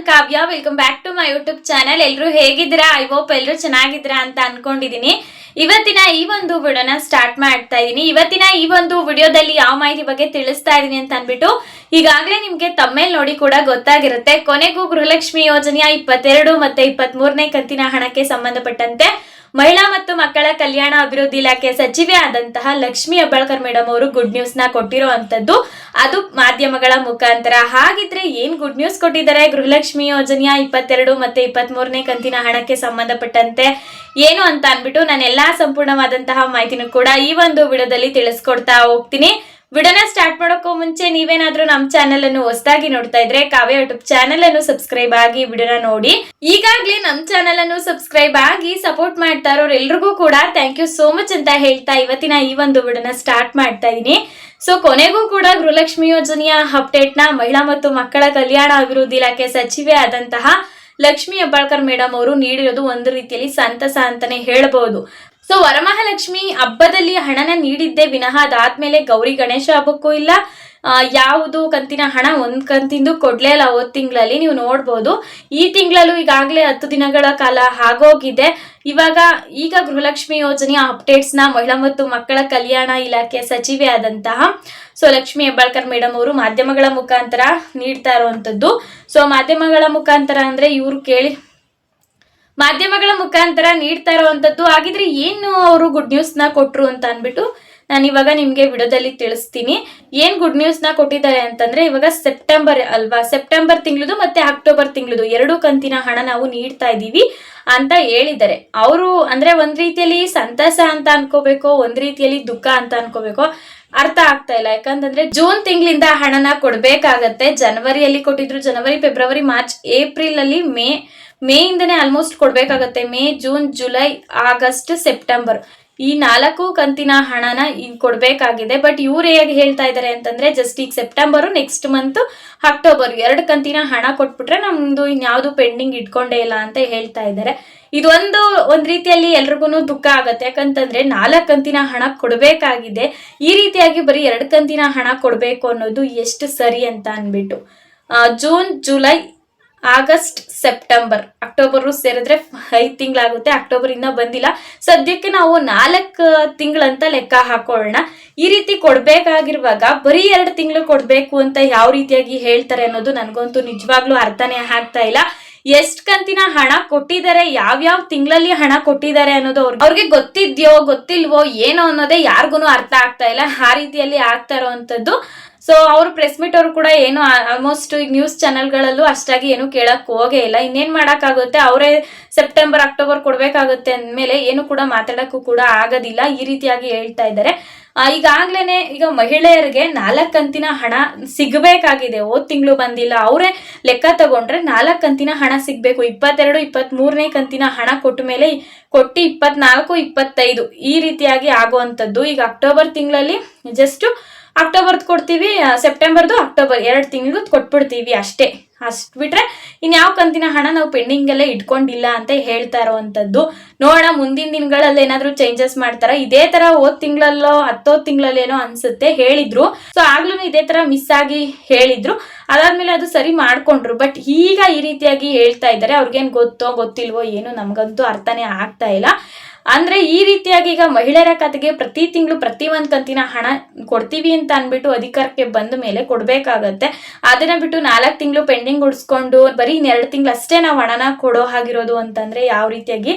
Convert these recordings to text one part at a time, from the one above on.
Non Kavya welcome back to my YouTube channel ಎಲ್ಲರೂ ಹೇಗಿದ್ದೀರಾ? I hope ಎಲ್ಲರೂ ಚೆನ್ನಾಗಿದ್ದೀರಾ ಅಂತ ಅನ್ಕೊಂಡಿದೀನಿ. ಇವತ್ತಿನ ಈ ಒಂದು ವಿಡಿಯೋನ ಸ್ಟಾರ್ಟ್ ಮಾಡ್ತಾ ಇದ್ದೀನಿ ಇವತ್ತಿನ ಈ ಒಂದು ವಿಡಿಯೋದಲ್ಲಿ ಯಾವ ಮಾಹಿತಿ ಬಗ್ಗೆ ತಿಳಿಸ್ತಾ ಇದ್ದೀನಿ ಅಂತ ಅನ್ಬಿಟ್ಟು ಈಗಾಗಲೇ ನಿಮ್ಗೆ ತಮ್ಮೇಲ್ ನೋಡಿ ಕೂಡ ಗೊತ್ತಾಗಿರುತ್ತೆ. ಕೊನೆಗೂ ಗೃಹಲಕ್ಷ್ಮಿ ಯೋಜನೆಯ ಇಪ್ಪತ್ತೆರಡು ಮತ್ತೆ ಇಪ್ಪತ್ತ್ ಕಂತಿನ ಹಣಕ್ಕೆ ಸಂಬಂಧಪಟ್ಟಂತೆ ಮಹಿಳಾ ಮತ್ತು ಮಕ್ಕಳ ಕಲ್ಯಾಣ ಅಭಿವೃದ್ಧಿ ಇಲಾಖೆ ಸಚಿವೆ ಆದಂತಹ ಲಕ್ಷ್ಮಿ ಹೆಬ್ಬಾಳ್ಕರ್ ಮೇಡಮ್ ಅವರು ಗುಡ್ ನ್ಯೂಸ್ನ ಕೊಟ್ಟಿರುವಂತದ್ದು. ಅದು ಮಾಧ್ಯಮಗಳ ಮುಖಾಂತರ. ಹಾಗಿದ್ರೆ ಏನ್ ಗುಡ್ ನ್ಯೂಸ್ ಕೊಟ್ಟಿದ್ದಾರೆ? ಗೃಹಲಕ್ಷ್ಮಿ ಯೋಜನೆಯ ಇಪ್ಪತ್ತೆರಡು ಮತ್ತೆ ಇಪ್ಪತ್ತ್ ಮೂರನೇ ಕಂತಿನ ಹಣಕ್ಕೆ ಸಂಬಂಧಪಟ್ಟಂತೆ ಏನು ಅಂತ ಅನ್ಬಿಟ್ಟು ನಾನು ಎಲ್ಲಾ ಸಂಪೂರ್ಣವಾದಂತಹ ಮಾಹಿತಿನೂ ಕೂಡ ಈ ಒಂದು ವಿಡಿಯೋದಲ್ಲಿ ತಿಳಿಸ್ಕೊಡ್ತಾ ಹೋಗ್ತೀನಿ. ವಿಡಿಯೋನ ಸ್ಟಾರ್ಟ್ ಮಾಡೋಕ್ಕೂ ಮುಂಚೆ ನೀವೇನಾದ್ರೂ ನಮ್ಮ ಚಾನೆಲ್ ಅನ್ನು ಹೊಸದಾಗಿ ನೋಡ್ತಾ ಇದ್ರೆ ಕಾವ್ಯ ಯೂಟ್ಯೂಬ್ ಚಾನೆಲ್ ಅನ್ನು ಸಬ್ಸ್ಕ್ರೈಬ್ ಆಗಿ ವಿಡಿಯೋನ ನೋಡಿ. ಈಗಾಗ್ಲೇ ನಮ್ಮ ಚಾನೆಲ್ ಅನ್ನು ಸಬ್ಸ್ಕ್ರೈಬ್ ಆಗಿ ಸಪೋರ್ಟ್ ಮಾಡ್ತಾ ಇರೋರು ಎಲ್ರಿಗೂ ಕೂಡ ಥ್ಯಾಂಕ್ ಯು ಸೋ ಮಚ್ ಅಂತ ಹೇಳ್ತಾ ಇವತ್ತಿನ ಈ ಒಂದು ವಿಡಿಯೋನ ಸ್ಟಾರ್ಟ್ ಮಾಡ್ತಾ ಇದ್ದೀನಿ ಸೊ ಕೊನೆಗೂ ಕೂಡ ಗೃಹಲಕ್ಷ್ಮಿ ಯೋಜನೆಯ ಅಪ್ಡೇಟ್ನ ಮಹಿಳಾ ಮತ್ತು ಮಕ್ಕಳ ಕಲ್ಯಾಣ ಅಭಿವೃದ್ಧಿ ಇಲಾಖೆ ಸಚಿವೆ ಆದಂತಹ ಲಕ್ಷ್ಮಿ ಹೆಬ್ಬಾಳ್ಕರ್ ಮೇಡಮ್ ಅವರು ನೀಡಿರೋದು ಒಂದು ರೀತಿಯಲ್ಲಿ ಸಂತಸ ಅಂತಾನೆ ಹೇಳಬಹುದು ಸೊ ವರಮಹಾಲಕ್ಷ್ಮಿ ಹಬ್ಬದಲ್ಲಿ ಹಣನ ನೀಡಿದ್ದೆ ವಿನಃ ಅದಾದ್ಮೇಲೆ ಗೌರಿ ಗಣೇಶ ಹಬ್ಬಕ್ಕೂ ಇಲ್ಲ. ಯಾವುದು ಕಂತಿನ ಹಣ ಒಂದ್ ಕಂತಿಂದು ಕೊಡ್ಲೇ ಇಲ್ಲ ಹೋದ್ ತಿಂಗಳಲ್ಲಿ. ನೀವು ನೋಡ್ಬೋದು. ಈ ತಿಂಗಳಲ್ಲೂ ಈಗಾಗಲೇ ಹತ್ತು ದಿನಗಳ ಕಾಲ ಆಗೋಗಿದೆ. ಇವಾಗ ಈಗ ಗೃಹಲಕ್ಷ್ಮಿ ಯೋಜನೆಯ ಅಪ್ಡೇಟ್ಸ್ನ ಮಹಿಳಾ ಮತ್ತು ಮಕ್ಕಳ ಕಲ್ಯಾಣ ಇಲಾಖೆ ಸಚಿವೆ ಆದಂತಹ ಸೊ, ಲಕ್ಷ್ಮಿ ಹೆಬ್ಬಾಳ್ಕರ್ ಮೇಡಮ್ ಅವರು ಮಾಧ್ಯಮಗಳ ಮುಖಾಂತರ ನೀಡ್ತಾ ಇರುವಂತದ್ದು ಸೊ, ಮಾಧ್ಯಮಗಳ ಮುಖಾಂತರ ಅಂದ್ರೆ ಇವರು ಕೇಳಿ ಮಾಧ್ಯಮಗಳ ಮುಖಾಂತರ ನೀಡ್ತಾ ಇರುವಂತದ್ದು. ಹಾಗಿದ್ರೆ ಏನು ಅವರು ಗುಡ್ ನ್ಯೂಸ್ನ ಕೊಟ್ರು ಅಂತ ಅನ್ಬಿಟ್ಟು ನಾನು ಇವಾಗ ನಿಮ್ಗೆ ವಿಡಿಯೋದಲ್ಲಿ ತಿಳಿಸ್ತೀನಿ. ಏನ್ ಗುಡ್ ನ್ಯೂಸ್ನ ಕೊಟ್ಟಿದ್ದಾರೆ ಅಂತಂದ್ರೆ, ಇವಾಗ ಸೆಪ್ಟೆಂಬರ್ ಅಲ್ವಾ? ಸೆಪ್ಟೆಂಬರ್ ತಿಂಗಳದು ಮತ್ತೆ ಅಕ್ಟೋಬರ್ ತಿಂಗಳದು ಎರಡು ಕಂತಿನ ಹಣ ನಾವು ನೀಡ್ತಾ ಇದ್ದೀವಿ ಅಂತ ಹೇಳಿದ್ದಾರೆ. ಅವರು ಅಂದ್ರೆ ಒಂದ್ ರೀತಿಯಲ್ಲಿ ಸಂತಸ ಅಂತ ಅನ್ಕೋಬೇಕು, ಒಂದ್ ರೀತಿಯಲ್ಲಿ ದುಃಖ ಅಂತ ಅನ್ಕೋಬೇಕು, ಅರ್ಥ ಆಗ್ತಾ ಇಲ್ಲ. ಯಾಕಂತಂದ್ರೆ ಜೂನ್ ತಿಂಗಳಿಂದ ಹಣನ ಕೊಡ್ಬೇಕಾಗತ್ತೆ. ಜನವರಿಯಲ್ಲಿ ಕೊಟ್ಟಿದ್ರು ಜನವರಿ ಫೆಬ್ರವರಿ ಮಾರ್ಚ್ ಏಪ್ರಿಲ್ ಅಲ್ಲಿ ಮೇ ಮೇ ಇಂದನೆ almost ಕೊಡ್ಬೇಕಾಗತ್ತೆ. May, June, July, August, September. ಈ ನಾಲ್ಕು ಕಂತಿನ ಹಣನ ಈಗ ಕೊಡ್ಬೇಕಾಗಿದೆ. ಬಟ್ ಇವ್ರು ಹೇಗೆ ಹೇಳ್ತಾ ಇದ್ದಾರೆ ಅಂತಂದ್ರೆ ಜಸ್ಟ್ ಈಗ ಸೆಪ್ಟೆಂಬರ್ ನೆಕ್ಸ್ಟ್ ಮಂತ್ ಅಕ್ಟೋಬರ್. ಎರಡು ಕಂತಿನ ಹಣ ಕೊಟ್ಬಿಟ್ರೆ ನಮ್ದು ಇನ್ಯಾವುದು ಪೆಂಡಿಂಗ್ ಇಟ್ಕೊಂಡೇ ಇಲ್ಲ ಅಂತ ಹೇಳ್ತಾ ಇದ್ದಾರೆ ಇದೊಂದು ಒಂದ್ ರೀತಿಯಲ್ಲಿ ಎಲ್ರಿಗೂ ದುಃಖ ಆಗತ್ತೆ. ಯಾಕಂತಂದ್ರೆ, ನಾಲ್ಕು ಕಂತಿನ ಹಣ ಕೊಡ್ಬೇಕಾಗಿದೆ. ಈ ರೀತಿಯಾಗಿ ಬರೀ ಎರಡು ಕಂತಿನ ಹಣ ಕೊಡ್ಬೇಕು ಅನ್ನೋದು ಎಷ್ಟು ಸರಿ ಅಂತ ಅನ್ಬಿಟ್ಟು. June, July August, September. October ಸೇರಿದ್ರೆ ಐದು ತಿಂಗಳಾಗುತ್ತೆ ಅಕ್ಟೋಬರ್ ಇನ್ನ ಬಂದಿಲ್ಲ. ಸದ್ಯಕ್ಕೆ ನಾವು ನಾಲ್ಕು ತಿಂಗಳಂತ ಲೆಕ್ಕ ಹಾಕೊಳ್ಳೋಣ. ಈ ರೀತಿ ಕೊಡ್ಬೇಕಾಗಿರುವಾಗ ಬರೀ ಎರಡು ತಿಂಗಳು ಕೊಡ್ಬೇಕು ಅಂತ ಯಾವ ರೀತಿಯಾಗಿ ಹೇಳ್ತಾರೆ ಅನ್ನೋದು ನನಗಂತೂ ನಿಜವಾಗ್ಲೂ ಅರ್ಥನೇ ಆಗ್ತಾ ಇಲ್ಲ. ಎಷ್ಟ್ ಕಂತಿನ ಹಣ ಕೊಟ್ಟಿದ್ದಾರೆ, ಯಾವ್ಯಾವ ತಿಂಗಳಲ್ಲಿ ಹಣ ಕೊಟ್ಟಿದ್ದಾರೆ ಅನ್ನೋದು ಅವ್ರಿಗೆ ಅವ್ರಿಗೆ ಗೊತ್ತಿದ್ಯೋ, ಗೊತ್ತಿಲ್ವೋ, ಏನೋ ಅನ್ನೋದೇ ಯಾರಿಗೂ ಅರ್ಥ ಆಗ್ತಾ ಇಲ್ಲ. ಆ ರೀತಿಯಲ್ಲಿ ಆಗ್ತಾ ಇರೋವಂಥದ್ದು ಸೊ ಅವರು ಪ್ರೆಸ್ ಮೀಟ್ ಅವರು ಕೂಡ ಏನು ಆಲ್ಮೋಸ್ಟ್ ಈಗ ನ್ಯೂಸ್ ಚಾನೆಲ್ಗಳಲ್ಲೂ ಅಷ್ಟಾಗಿ ಏನು ಕೇಳಕ್ ಹೋಗೇ ಇಲ್ಲ. ಇನ್ನೇನ್ ಮಾಡಕ್ಕಾಗುತ್ತೆ? ಅವರೇ ಸೆಪ್ಟೆಂಬರ್ ಅಕ್ಟೋಬರ್ ಕೊಡ್ಬೇಕಾಗುತ್ತೆ ಅಂದಮೇಲೆ ಏನು ಕೂಡ ಮಾತಾಡಕ್ಕೂ ಕೂಡ ಆಗೋದಿಲ್ಲ. ಈ ರೀತಿಯಾಗಿ ಹೇಳ್ತಾ ಇದ್ದಾರೆ. ಈಗಾಗ್ಲೇನೆ ಈಗ ಮಹಿಳೆಯರಿಗೆ ನಾಲ್ಕು ಕಂತಿನ ಹಣ ಸಿಗಬೇಕಾಗಿದೆ. ಓದ್ ತಿಂಗಳು ಬಂದಿಲ್ಲ. ಅವರೇ ಲೆಕ್ಕ ತಗೊಂಡ್ರೆ ನಾಲ್ಕು ಕಂತಿನ ಹಣ ಸಿಗ್ಬೇಕು. ಇಪ್ಪತ್ತೆರಡು ಇಪ್ಪತ್ತ್ ಮೂರನೇ ಕಂತಿನ ಹಣ ಕೊಟ್ಟ ಮೇಲೆ ಕೊಟ್ಟು ಇಪ್ಪತ್ನಾಲ್ಕು, ಇಪ್ಪತ್ತೈದು ಈ ರೀತಿಯಾಗಿ ಆಗುವಂಥದ್ದು. ಈಗ ಅಕ್ಟೋಬರ್ ತಿಂಗಳಲ್ಲಿ ಜಸ್ಟ್ ಅಕ್ಟೋಬರ್ದು ಕೊಡ್ತೀವಿ ಸೆಪ್ಟೆಂಬರ್ದು ಅಕ್ಟೋಬರ್ ಎರಡು ತಿಂಗಳು ಕೊಟ್ಬಿಡ್ತೀವಿ ಅಷ್ಟೇ. ಅಷ್ಟು ಬಿಟ್ರೆ ಇನ್ಯಾವ ಕಂತಿನ ಹಣ ನಾವು ಪೆಂಡಿಂಗ್ ಎಲ್ಲ ಇಟ್ಕೊಂಡಿಲ್ಲ ಅಂತ ಹೇಳ್ತಾ ಇರೋವಂಥದ್ದು ನೋಡೋಣ, ಮುಂದಿನ ದಿನಗಳಲ್ಲಿ ಏನಾದರೂ ಚೇಂಜಸ್ ಮಾಡ್ತಾರ? ಇದೇ ತರ ಓದ್ ತಿಂಗಳಲ್ಲೋ, ಹತ್ತೋ ತಿಂಗಳಲ್ಲೇನೋ ಅನ್ಸುತ್ತೆ ಹೇಳಿದ್ರು. ಸೊ ಆಗ್ಲೂ ಇದೇ ತರ ಮಿಸ್ ಆಗಿ ಹೇಳಿದ್ರು. ಅದಾದ್ಮೇಲೆ ಅದು ಸರಿ ಮಾಡ್ಕೊಂಡ್ರು. ಬಟ್ ಈಗ ಈ ರೀತಿಯಾಗಿ ಹೇಳ್ತಾ ಇದ್ದಾರೆ. ಅವ್ರಿಗೇನು ಗೊತ್ತೋ, ಗೊತ್ತಿಲ್ವೋ, ಏನು ನಮಗಂತೂ ಅರ್ಥನೇ ಆಗ್ತಾ ಇಲ್ಲ. ಅಂದ್ರೆ ಈ ರೀತಿಯಾಗಿ ಈಗ ಮಹಿಳೆಯರ ಖಾತೆಗೆ ಪ್ರತಿ ತಿಂಗಳು ಪ್ರತಿ ಒಂದ್ ಕಂತಿನ ಹಣ ಕೊಡ್ತೀವಿ ಅಂತ ಅನ್ಬಿಟ್ಟು ಅಧಿಕಾರಕ್ಕೆ ಬಂದ ಮೇಲೆ ಕೊಡ್ಬೇಕಾಗತ್ತೆ. ಅದನ್ನ ಬಿಟ್ಟು ನಾಲ್ಕು ತಿಂಗಳು ಪೆಂಡಿಂಗ್ ಉಡ್ಸ್ಕೊಂಡು ಬರೀ ಎರಡು ತಿಂಗಳು ಅಷ್ಟೇ ನಾವು ಹಣನ ಕೊಡೋ ಹಾಗಿರೋದು ಅಂತಂದ್ರೆ ಯಾವ ರೀತಿಯಾಗಿ?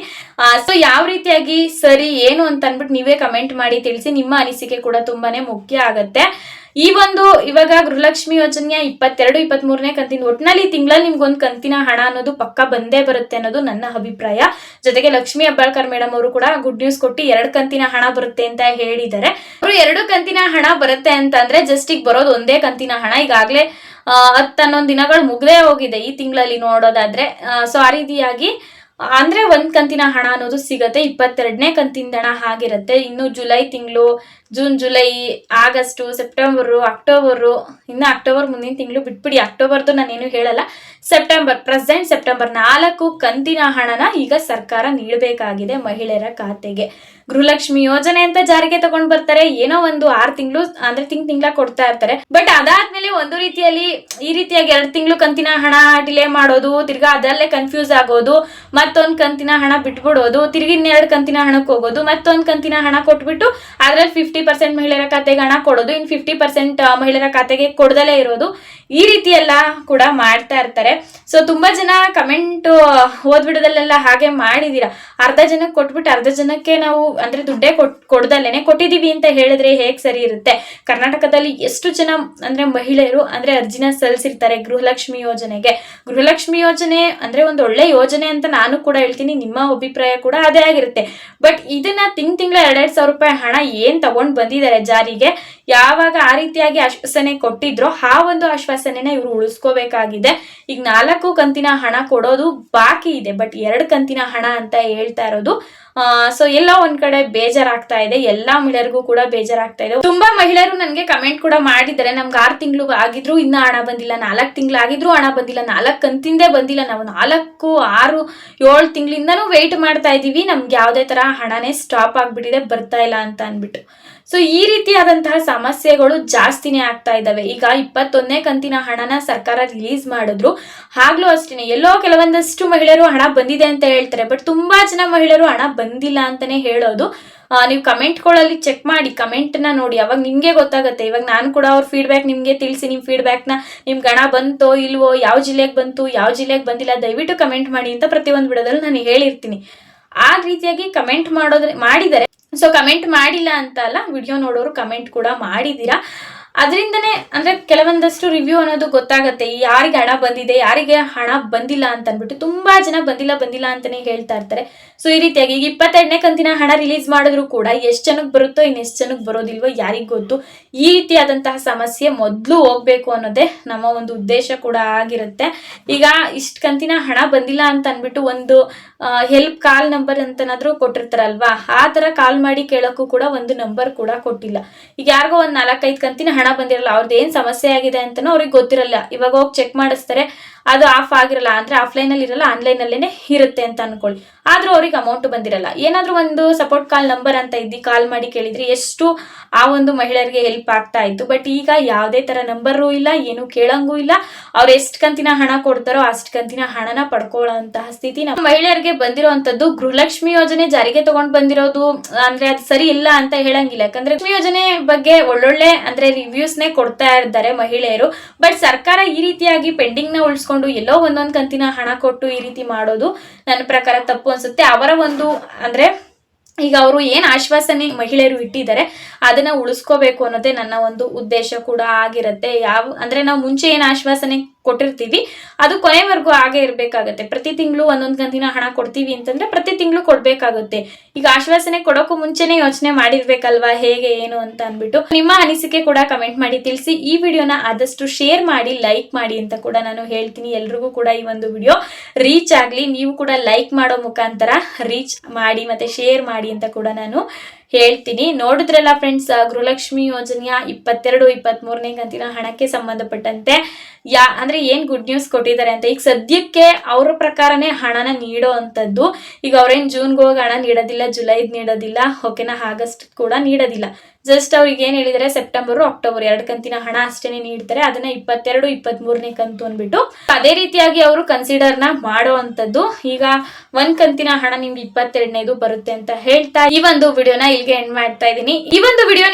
ಸೊ ಯಾವ ರೀತಿಯಾಗಿ ಸರಿ, ಏನು ಅಂತ ಅನ್ಬಿಟ್ಟು ನೀವೇ ಕಮೆಂಟ್ ಮಾಡಿ ತಿಳಿಸಿ. ನಿಮ್ಮ ಅನಿಸಿಕೆ ಕೂಡ ತುಂಬಾನೇ ಮುಖ್ಯ ಆಗತ್ತೆ. ಈ ಒಂದು ಇವಾಗ ಗೃಹಲಕ್ಷ್ಮಿ ಯೋಜನೆಯ ಇಪ್ಪತ್ತೆರಡು ಇಪ್ಪತ್ತ್ ಮೂರನೇ ಕಂತಿನ ಒಟ್ಟಿನಲ್ಲಿ ತಿಂಗಳಲ್ಲಿ ನಿಮ್ಗೊಂದು ಕಂತಿನ ಹಣ ಅನ್ನೋದು ಪಕ್ಕ ಬಂದೇ ಬರುತ್ತೆ ಅನ್ನೋದು ನನ್ನ ಅಭಿಪ್ರಾಯ. ಜೊತೆಗೆ ಲಕ್ಷ್ಮಿ ಅಬ್ಬಾಳ್ಕರ್ ಮೇಡಮ್ ಅವರು ಕೂಡ ಗುಡ್ ನ್ಯೂಸ್ ಕೊಟ್ಟು ಎರಡು ಕಂತಿನ ಹಣ ಬರುತ್ತೆ ಅಂತ ಹೇಳಿದ್ದಾರೆ. ಅವರು ಎರಡು ಕಂತಿನ ಹಣ ಬರುತ್ತೆ ಅಂತ ಅಂದ್ರೆ ಜಸ್ಟ್ ಈಗ ಬರೋದು ಒಂದೇ ಕಂತಿನ ಹಣ. ಈಗಾಗಲೇ ಹತ್ತು ಹನ್ನೊಂದು ದಿನಗಳು ಮುಗ್ದೇ ಹೋಗಿದೆ ಈ ತಿಂಗಳಲ್ಲಿ ನೋಡೋದಾದ್ರೆ. ಸೊ ಆ ರೀತಿಯಾಗಿ ಅಂದ್ರೆ ಒಂದ್ ಕಂತಿನ ಹಣ ಅನ್ನೋದು ಸಿಗತ್ತೆ, ಇಪ್ಪತ್ತೆರಡನೇ ಕಂತಿನ ಹಣ ಆಗಿರುತ್ತೆ. ಇನ್ನು ಜುಲೈ ತಿಂಗಳು, June, July, August, September, October, ಇನ್ನು ಅಕ್ಟೋಬರ್ ಮುಂದಿನ ತಿಂಗಳು ಬಿಟ್ಬಿಡಿ. ಅಕ್ಟೋಬರ್ದು ನಾನೇನು ಹೇಳಲ್ಲ. ಸೆಪ್ಟೆಂಬರ್ ಪ್ರೆಸೆಂಟ್ ಸೆಪ್ಟೆಂಬರ್ ನಾಲ್ಕು ಕಂತಿನ ಹಣನ ಈಗ ಸರ್ಕಾರ ನೀಡಬೇಕಾಗಿದೆ ಮಹಿಳೆಯರ ಖಾತೆಗೆ. ಗೃಹಲಕ್ಷ್ಮಿ ಯೋಜನೆ ಅಂತ ಜಾರಿಗೆ ತಗೊಂಡ್ ಬರ್ತಾರೆ. ಏನೋ ಒಂದು ಆರ್ ತಿಂಗಳು, ಅಂದ್ರೆ ತಿಂಗ್ ತಿಂಗಳ ಕೊಡ್ತಾ ಇರ್ತಾರೆ. ಬಟ್ ಅದಾದ್ಮೇಲೆ ಒಂದು ರೀತಿಯಲ್ಲಿ ಈ ರೀತಿಯಾಗಿ ಎರಡು ತಿಂಗಳು ಕಂತಿನ ಹಣ ಡಿಲೇ ಮಾಡೋದು, ತಿರ್ಗಾ ಅದರಲ್ಲೇ ಕನ್ಫ್ಯೂಸ್ ಆಗೋದು, ಮತ್ತೊಂದ್ ಕಂತಿನ ಹಣ ಬಿಟ್ಬಿಡೋದು, ತಿರ್ಗಿ ಇನ್ನೆರಡು ಕಂತಿನ ಹಣಕ್ಕೆ ಹೋಗೋದು, ಮತ್ತೊಂದು ಕಂತಿನ ಹಣ ಕೊಟ್ಬಿಟ್ಟು ಅದ್ರಲ್ಲಿ ಫಿಫ್ಟಿ ಪರ್ಸೆಂಟ್ ಮಹಿಳೆಯರ ಖಾತೆಗೆ ಹಣ ಕೊಡೋದು, ಇನ್ ಫಿಫ್ಟಿ ಪರ್ಸೆಂಟ್ ಮಹಿಳೆಯರ ಖಾತೆಗೆ ಕೊಡದಲೇ ಇರೋದು. ಈ ರೀತಿ ಎಲ್ಲ ಕೂಡ ಮಾಡ್ತಾ ಇರ್ತಾರೆ. ಸೊ ತುಂಬಾ ಜನ ಕಮೆಂಟ್ ಓದ್ಬಿಡೋದಲ್ಲೆಲ್ಲ ಹಾಗೆ ಮಾಡಿದೀರಾ. ಅರ್ಧ ಜನಕ್ಕೆ ಕೊಟ್ಬಿಟ್ಟು ಅರ್ಧ ಜನಕ್ಕೆ ನಾವು ಅಂದ್ರೆ ದುಡ್ಡೇ ಕೊಟ್, ಕೊಡ್ದಲ್ಲೇನೆ ಕೊಟ್ಟಿದೀವಿ ಅಂತ ಹೇಳಿದ್ರೆ ಹೇಗ್ ಸರಿ ಇರುತ್ತೆ? ಕರ್ನಾಟಕದಲ್ಲಿ ಎಷ್ಟು ಜನ ಅಂದ್ರೆ ಮಹಿಳೆಯರು ಅಂದ್ರೆ ಅರ್ಜಿನ ಸಲ್ಲಿಸಿರ್ತಾರೆ ಗೃಹಲಕ್ಷ್ಮಿ ಯೋಜನೆಗೆ. ಗೃಹಲಕ್ಷ್ಮಿ ಯೋಜನೆ ಅಂದ್ರೆ ಒಂದು ಒಳ್ಳೆ ಯೋಜನೆ ಅಂತ ನಾನು ಕೂಡ ಹೇಳ್ತೀನಿ, ನಿಮ್ಮ ಅಭಿಪ್ರಾಯ ಕೂಡ ಅದೇ ಆಗಿರುತ್ತೆ. ಬಟ್ ಇದನ್ನ ತಿಂಗ್ ತಿಂಗಳ ಎರಡೆರಡು ಸಾವಿರ ರೂಪಾಯಿ ಹಣ ಏನ್ ತಗೊಂಡ್ ಬಂದಿದ್ದಾರೆ ಜಾರಿಗೆ? ಯಾವಾಗ ಆ ರೀತಿಯಾಗಿ ಆಶ್ವಾಸನೆ ಕೊಟ್ಟಿದ್ರೋ ಆ ಒಂದು ಆಶ್ವಾಸನೆನ ಇವರು ಉಳಿಸ್ಕೋಬೇಕಾಗಿದೆ. ಈಗ ನಾಲ್ಕು ಕಂತಿನ ಹಣ ಕೊಡೋದು ಬಾಕಿ ಇದೆ, ಬಟ್ ಎರಡು ಕಂತಿನ ಹಣ ಅಂತ ಹೇಳ್ತಾ ಇರೋದು ಸೊ ಎಲ್ಲ ಒಂದ್ ಕಡೆ ಬೇಜಾರಾಗ್ತಾ ಇದೆ, ಎಲ್ಲಾ ಮಹಿಳೆಯರಿಗೂ ಕೂಡ ಬೇಜಾರಾಗ್ತಾ ಇದೆ. ತುಂಬಾ ಮಹಿಳೆಯರು ನನಗೆ ಕಮೆಂಟ್ ಕೂಡ ಮಾಡಿದ್ದಾರೆ, ನಮ್ಗೆ ಆರು ತಿಂಗಳು ಆಗಿದ್ರು, ಇನ್ನ ಹಣ ಬಂದಿಲ್ಲ, ನಾಲ್ಕು ತಿಂಗಳು ಆಗಿದ್ರು ಹಣ ಬಂದಿಲ್ಲ, ನಾಲ್ಕು ಕಂತಿಂದೇ ಬಂದಿಲ್ಲ, ನಾವು ನಾಲ್ಕು, ಆರು, ಏಳು ತಿಂಗಳಿಂದನೂ ವೆಯ್ಟ್ ಮಾಡ್ತಾ ಇದೀವಿ, ನಮ್ಗೆ ಯಾವುದೇ ತರ ಹಣನೇ ಸ್ಟಾಪ್ ಆಗ್ಬಿಟ್ಟಿದೆ, ಬರ್ತಾ ಇಲ್ಲ ಅಂತ ಅನ್ಬಿಟ್ಟು ಸೊ ಈ ರೀತಿಯಾದಂತಹ ಸಮಸ್ಯೆಗಳು ಜಾಸ್ತಿನೇ ಆಗ್ತಾ ಇದ್ದಾವೆ. ಈಗ ಇಪ್ಪತ್ತೊಂದನೇ ಕಂತಿನ ಹಣನ ಸರ್ಕಾರ ರಿಲೀಸ್ ಮಾಡಿದ್ರು. ಆಗ್ಲೂ ಅಷ್ಟೇನೆ. ಎಲ್ಲೋ ಕೆಲವೊಂದಷ್ಟು ಮಹಿಳೆಯರು ಹಣ ಬಂದಿದೆ ಅಂತ ಹೇಳ್ತಾರೆ. ಬಟ್ ತುಂಬಾ ಜನ ಮಹಿಳೆಯರು ಹಣ ಬಂದಿಲ್ಲ ಅಂತಾನೆ ಹೇಳೋದು. ನೀವು ಕಮೆಂಟ್ಗಳಲ್ಲಿ ಚೆಕ್ ಮಾಡಿ ಕಮೆಂಟ್ನ ನೋಡಿ. ಅವಾಗ ನಿಮಗೆ ಗೊತ್ತಾಗುತ್ತೆ. ಇವಾಗ ನಾನು ಕೂಡ ಅವ್ರ ಫೀಡ್ಬ್ಯಾಕ್ ನಿಮಗೆ ತಿಳಿಸಿ. ನಿಮ್ಮ ಫೀಡ್ಬ್ಯಾಕ್ನ ನಿಮ್ಗೆ ಹಣ ಬಂತೋ ಇಲ್ವೋ, ಯಾವ ಜಿಲ್ಲೆಗೆ ಬಂತು, ಯಾವ ಜಿಲ್ಲೆಗೆ ಬಂದಿಲ್ಲ ದಯವಿಟ್ಟು ಕಮೆಂಟ್ ಮಾಡಿ ಅಂತ ಪ್ರತಿಯೊಂದು ಬಿಡೋದ್ರಲ್ಲಿ ನಾನು ಹೇಳಿರ್ತೀನಿ. ಆ ರೀತಿಯಾಗಿ ಕಮೆಂಟ್ ಮಾಡೋದ್ರೆ, ಮಾಡಿದರೆ ಸೊ ಕಮೆಂಟ್ ಮಾಡಿಲ್ಲ ಅಂತ ಅಲ್ಲ ವಿಡಿಯೋ ನೋಡೋರು ಕಮೆಂಟ್ ಕೂಡ ಮಾಡಿದ್ದೀರಾ? ಅದರಿಂದನೇ, ಅಂದರೆ ಕೆಲವೊಂದಷ್ಟು ರಿವ್ಯೂ ಅನ್ನೋದು ಗೊತ್ತಾಗುತ್ತೆ. ಯಾರಿಗೆ ಹಣ ಬಂದಿದೆ, ಯಾರಿಗೆ ಹಣ ಬಂದಿಲ್ಲ ಅಂತ ಅಂದ್ಬಿಟ್ಟು ತುಂಬ ಜನ ಬಂದಿಲ್ಲ ಬಂದಿಲ್ಲ ಅಂತಲೇ ಹೇಳ್ತಾ ಇರ್ತಾರೆ. ಸೊ ಈ ರೀತಿಯಾಗಿ ಈಗ ಇಪ್ಪತ್ತೆರಡನೇ ಕಂತಿನ ಹಣ ರಿಲೀಸ್ ಮಾಡಿದ್ರು ಕೂಡ ಎಷ್ಟು ಜನಕ್ಕೆ ಬರುತ್ತೋ, ಇನ್ನೆಷ್ಟು ಜನಕ್ಕೆ ಬರೋದಿಲ್ವೋ ಯಾರಿಗೆ ಗೊತ್ತು. ಈ ರೀತಿಯಾದಂತಹ ಸಮಸ್ಯೆ ಮೊದಲು ಹೋಗ್ಬೇಕು ಅನ್ನೋದೇ ನಮ್ಮ ಒಂದು ಉದ್ದೇಶ ಕೂಡ ಆಗಿರುತ್ತೆ. ಈಗ ಇಷ್ಟು ಕಂತಿನ ಹಣ ಬಂದಿಲ್ಲ ಅಂತ ಅಂದ್ಬಿಟ್ಟು ಒಂದು ಹೆಲ್ಪ್ ಕಾಲ್ ನಂಬರ್ ಅಂತನಾದ್ರೂ ಕೊಟ್ಟಿರ್ತಾರಲ್ವಾ? ಆ ತರ ಕಾಲ್ ಮಾಡಿ ಕೇಳೋಕ್ಕೂ ಕೂಡ ಒಂದು ನಂಬರ್ ಕೂಡ ಕೊಟ್ಟಿಲ್ಲ. ಈಗ ಯಾರಿಗೋ ಒಂದು ನಾಲ್ಕೈದು ಕಂತಿನ ಹಣ ಬಂದಿರಲ್ಲ ಅವ್ರದ್ದು ಏನ್ ಸಮಸ್ಯೆ ಆಗಿದೆ ಅಂತನೂ ಅವ್ರಿಗೆ ಗೊತ್ತಿರಲ್ಲ. ಇವಾಗ ಹೋಗಿ ಚೆಕ್ ಮಾಡಿಸ್ತಾರೆ. ಅದು ಆಫ್ ಆಗಿರಲ್ಲ ಅಂದ್ರೆ ಆಫ್ಲೈನ್ ಅಲ್ಲಿ ಇರಲ್ಲ ಆನ್ಲೈನ್ ಅಲ್ಲೇನೆ ಇರುತ್ತೆ ಅಂತ ಅನ್ಕೊಳ್ಳಿ. ಆದ್ರೂ ಅವ್ರಿಗೆ ಅಮೌಂಟ್ ಬಂದಿರಲ್ಲ. ಏನಾದ್ರೂ ಒಂದು ಸಪೋರ್ಟ್ ಕಾಲ್ ನಂಬರ್ ಅಂತ ಇದ್ದು ಕಾಲ್ ಮಾಡಿ ಕೇಳಿದ್ರೆ ಎಷ್ಟು ಆ ಒಂದು ಮಹಿಳೆಯರಿಗೆ ಹೆಲ್ಪ್ ಆಗ್ತಾ ಇತ್ತು. ಬಟ್ ಈಗ ಯಾವುದೇ ತರ ನಂಬರು ಇಲ್ಲ, ಏನು ಕೇಳಂಗೂ ಇಲ್ಲ. ಅವ್ರು ಎಷ್ಟು ಕಂತಿನ ಹಣ ಕೊಡ್ತಾರೋ ಅಷ್ಟು ಕಂತಿನ ಹಣನ ಪಡ್ಕೊಳ್ಳೋಂತಹ ಸ್ಥಿತಿ ನಮ್ಮ ಮಹಿಳೆಯರಿಗೆ ಬಂದಿರುವಂತದ್ದು ಗೃಹಲಕ್ಷ್ಮಿ ಯೋಜನೆ ಜಾರಿಗೆ ತಗೊಂಡ್ ಬಂದಿರೋದು ಅಂದ್ರೆ ಅದು ಸರಿ ಇಲ್ಲ ಅಂತ ಹೇಳಂಗಿಲ್ಲ. ಯಾಕಂದ್ರೆ ಲಕ್ಷ್ಮಿ ಯೋಜನೆ ಬಗ್ಗೆ ಒಳ್ಳೊಳ್ಳೆ ಅಂದ್ರೆ ರಿವ್ಯೂಸ್ ನೇ ಕೊಡ್ತಾ ಇದ್ದಾರೆ ಮಹಿಳೆಯರು. ಬಟ್ ಸರ್ಕಾರ ಈ ರೀತಿಯಾಗಿ ಪೆಂಡಿಂಗ್ನ ಉಳಿಸ್ಕೊಂಡು ಎಲ್ಲೋ ಒಂದೊಂದ್ ಕಂತಿನ ಹಣ ಕೊಟ್ಟು ಈ ರೀತಿ ಮಾಡೋದು ನನ್ನ ಪ್ರಕಾರ ತಪ್ಪು ಅನ್ಸುತ್ತೆ. ಅವರ ಒಂದು ಅಂದ್ರೆ ಈಗ ಅವರು ಏನ್ ಆಶ್ವಾಸನೆ ಮಹಿಳೆಯರು ಇಟ್ಟಿದ್ದಾರೆ ಅದನ್ನ ಉಳಿಸ್ಕೋಬೇಕು ಅನ್ನೋದೇ ನನ್ನ ಒಂದು ಉದ್ದೇಶ ಕೂಡ ಆಗಿರುತ್ತೆ. ಯಾವ ಅಂದ್ರೆ ನಾವು ಮುಂಚೆ ಏನ್ ಆಶ್ವಾಸನೆ ಕೊಟ್ಟಿರ್ತೀವಿ. ಅದು ಕೊನೆವರೆಗೂ ಹಾಗೆ ಇರಬೇಕಾಗತ್ತೆ. ಪ್ರತಿ ತಿಂಗಳು ಒಂದೊಂದು ಕಂತಿನ ಹಣ ಕೊಡ್ತೀವಿ ಅಂತಂದ್ರೆ ಪ್ರತಿ ತಿಂಗಳು ಕೊಡ್ಬೇಕಾಗುತ್ತೆ. ಈಗ ಆಶ್ವಾಸನೆ ಕೊಡೋಕ್ಕೂ ಮುಂಚೆನೆ ಯೋಚನೆ ಮಾಡಿರ್ಬೇಕಲ್ವಾ, ಹೇಗೆ, ಏನು ಅಂತ ಅನ್ಬಿಟ್ಟು ನಿಮ್ಮ ಅನಿಸಿಕೆ ಕೂಡ ಕಮೆಂಟ್ ಮಾಡಿ ತಿಳಿಸಿ. ಈ ವಿಡಿಯೋನ ಆದಷ್ಟು ಶೇರ್ ಮಾಡಿ, ಲೈಕ್ ಮಾಡಿ ಅಂತ ಕೂಡ ನಾನು ಹೇಳ್ತೀನಿ. ಎಲ್ರಿಗೂ ಕೂಡ ಈ ಒಂದು ವಿಡಿಯೋ ರೀಚ್ ಆಗ್ಲಿ. ನೀವು ಕೂಡ ಲೈಕ್ ಮಾಡೋ ಮುಖಾಂತರ ರೀಚ್ ಮಾಡಿ ಮತ್ತೆ ಶೇರ್ ಮಾಡಿ ಅಂತ ಕೂಡ ನಾನು ಹೇಳ್ತೀನಿ. ನೋಡಿದ್ರಲ್ಲ ಫ್ರೆಂಡ್ಸ್ ಗೃಹಲಕ್ಷ್ಮಿ ಯೋಜನೆಯ ಇಪ್ಪತ್ತೆರಡು ಇಪ್ಪತ್ತ್ ಮೂರನೇ ಕಂತಿನ ಹಣಕ್ಕೆ ಸಂಬಂಧಪಟ್ಟಂತೆ ಯಾ, ಅಂದ್ರೆ ಏನ್ ಗುಡ್ ನ್ಯೂಸ್ ಕೊಟ್ಟಿದ್ದಾರೆ ಅಂತ. ಈಗ ಸದ್ಯಕ್ಕೆ ಅವ್ರ ಪ್ರಕಾರನೇ ಹಣನ ನೀಡೋ ಅಂತದ್ದು ಈಗ ಅವ್ರೇನ್ ಜೂನ್ಗೆ ಹೋಗಿ ಹಣ ನೀಡೋದಿಲ್ಲ ಜುಲೈದ್ ನೀಡೋದಿಲ್ಲ ಓಕೆನಾ ಆಗಸ್ಟ್ ಕೂಡ ನೀಡೋದಿಲ್ಲ. ಜಸ್ಟ್ ಅವ್ರಿಗೆ ಏನ್ ಹೇಳಿದ್ರೆ ಸೆಪ್ಟೆಂಬರ್ ಅಕ್ಟೋಬರ್ ಎರಡು ಕಂತಿನ ಹಣ ಅಷ್ಟೇನೆ ನೀಡ್ತಾರೆ. ಅದನ್ನ ಇಪ್ಪತ್ತೆರಡು ಇಪ್ಪತ್ತ್ ಮೂರನೇ ಕಂತು ಅಂದ್ಬಿಟ್ಟು ಅದೇ ರೀತಿಯಾಗಿ ಅವರು ಕನ್ಸಿಡರ್ನ ಮಾಡೋ ಅಂಥದ್ದು ಈಗ ಒಂದ್ ಕಂತಿನ ಹಣ ನಿಮ್ಗೆ ಇಪ್ಪತ್ತೆರಡನೇದು ಬರುತ್ತೆ ಅಂತ ಹೇಳ್ತಾ ಈ ಒಂದು ವಿಡಿಯೋನ ಇಲ್ಲಿಗೆ ಎಂಡ್ ಮಾಡ್ತಾ ಇದ್ದೀನಿ. ಈ ಒಂದು ವಿಡಿಯೋ